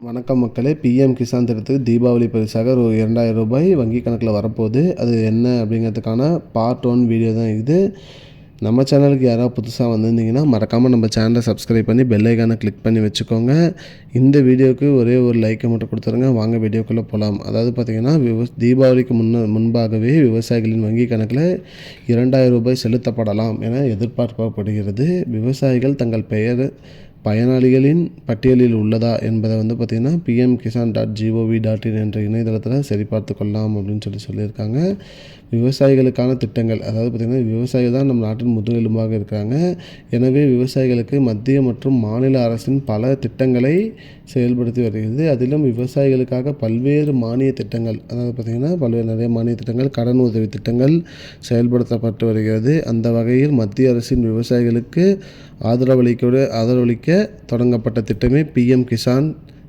வணக்கம் மக்களே. பிஎம் கிசான் திட்டத்துக்கு தீபாவளி பரிசாக ஒரு இரண்டாயிரம் ரூபாய் வங்கி கணக்கில் வரப்போகுது. அது என்ன அப்படிங்கிறதுக்கான பார்ட் ஒன் வீடியோ தான் இது. நம்ம சேனலுக்கு யாராவது புதுசாக வந்திருந்தீங்கன்னா மறக்காமல் நம்ம சேனலை சப்ஸ்கிரைப் பண்ணி பெல்லைக்கானை கிளிக் பண்ணி வச்சுக்கோங்க. இந்த வீடியோவுக்கு ஒரே ஒரு லைக்கை மட்டும் கொடுத்துருங்க. வாங்க வீடியோக்குள்ளே போகலாம் அதாவது பார்த்திங்கன்னா விவ தீபாவளிக்கு முன்ன முன்பாகவே விவசாயிகளின் வங்கி கணக்கில் இரண்டாயிரம் ரூபாய் செலுத்தப்படலாம் என எதிர்பார்க்கப்படுகிறது. விவசாயிகள் தங்கள் பெயர் பயனாளிகளின் பட்டியலில் உள்ளதா என்பதை வந்து பார்த்திங்கன்னா PM Kisan dot G O V dot in என்ற இணையதளத்தில் சரிபார்த்து கொள்ளலாம் அப்படின்னு சொல்லி சொல்லியிருக்காங்க. விவசாயிகளுக்கான திட்டங்கள் அதாவது பார்த்திங்கன்னா விவசாயிகள் தான் நம்ம நாட்டின் முதுகெலும்பாக இருக்காங்க எனவே விவசாயிகளுக்கு மத்திய மற்றும் மாநில அரசின் பல திட்டங்களை செயல்படுத்தி வருகிறது. அதிலும் விவசாயிகளுக்காக பல்வேறு மானிய திட்டங்கள் அதாவது பார்த்திங்கன்னா பல்வேறு நிறைய மானிய திட்டங்கள் கடன் உதவி திட்டங்கள் செயல்படுத்தப்பட்டு வருகிறது. அந்த வகையில் மத்திய அரசின் விவசாயிகளுக்கு ஆதரவளிக்க ஆதரவளிக்க தொடங்கப்பட்ட திட்டமே பிஎம் கிசான்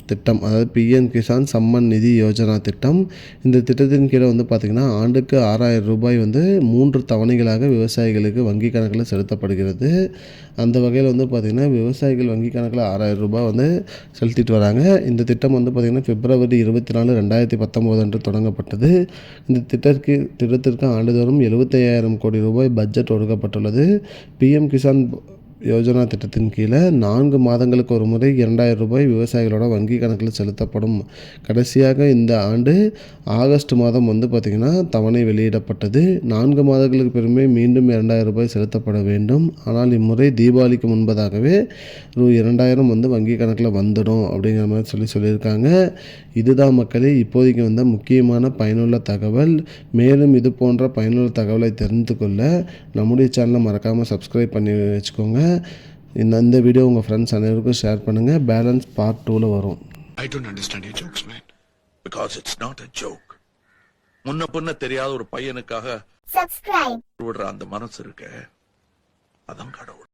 திட்டம் அதாவது பிஎம் கிசான் சம்மன் நிதி யோஜனா திட்டம். இந்த திட்டத்தின் கீழே வந்து பார்த்திங்கன்னா ஆண்டுக்கு ஆறாயிரம் ரூபாய் வந்து மூன்று தவணைகளாக விவசாயிகளுக்கு வங்கி கணக்கில் செலுத்தப்படுகிறது. அந்த வகையில் வந்து பார்த்திங்கன்னா விவசாயிகள் வங்கி கணக்கில் ஆறாயிரம் ரூபாய் வந்து செலுத்திட்டு வராங்க. இந்த திட்டம் வந்து பார்த்திங்கன்னா பிப்ரவரி இருபத்தி நாலு ரெண்டாயிரத்தி பத்தொம்போது அன்று தொடங்கப்பட்டது. இந்த திட்டத்திற்கு திட்டத்திற்கு ஆண்டுதோறும் எழுபத்தையாயிரம் கோடி ரூபாய் பட்ஜெட் ஒதுக்கப்பட்டுள்ளது. பிஎம் கிசான் யோஜனா திட்டத்தின் கீழே நான்கு மாதங்களுக்கு ஒரு முறை இரண்டாயிரம் ரூபாய் விவசாயிகளோட வங்கி கணக்கில் செலுத்தப்படும். கடைசியாக இந்த ஆண்டு ஆகஸ்ட் மாதம் வந்து பார்த்திங்கன்னா தவணை வெளியிடப்பட்டது. நான்கு மாதங்களுக்கு பிறமே மீண்டும் இரண்டாயிரம் ரூபாய் செலுத்தப்பட வேண்டும். ஆனால் இம்முறை தீபாவளிக்கு முன்பதாகவே ரூ இரண்டாயிரம் வந்து வங்கி கணக்கில் வந்துடும் அப்படிங்கிற மாதிரி சொல்லி சொல்லியிருக்காங்க. இதுதான் மக்களே இப்போதைக்கு வந்த முக்கியமான பயனுள்ள தகவல். மேலும் இது போன்ற பயனுள்ள தகவலை தெரிந்து கொள்ள நம்முடைய சேனலை மறக்காமல் சப்ஸ்கிரைப் பண்ணி வச்சுக்கோங்க. இந்த இந்த வீடியோ உங்கள் ஃப்ரெண்ட்ஸ் அனைவருக்கும் ஷேர் பண்ணுங்கள் பேலன்ஸ் பார்ட் டூவில் வரும். I don't understand your jokes, man. Because it's not a joke. முன்ன பின்ன தெரியாத ஒரு பையனுக்காக subscribe. விடுற அந்த மனசு இருக்க. அதான் கடவுள்.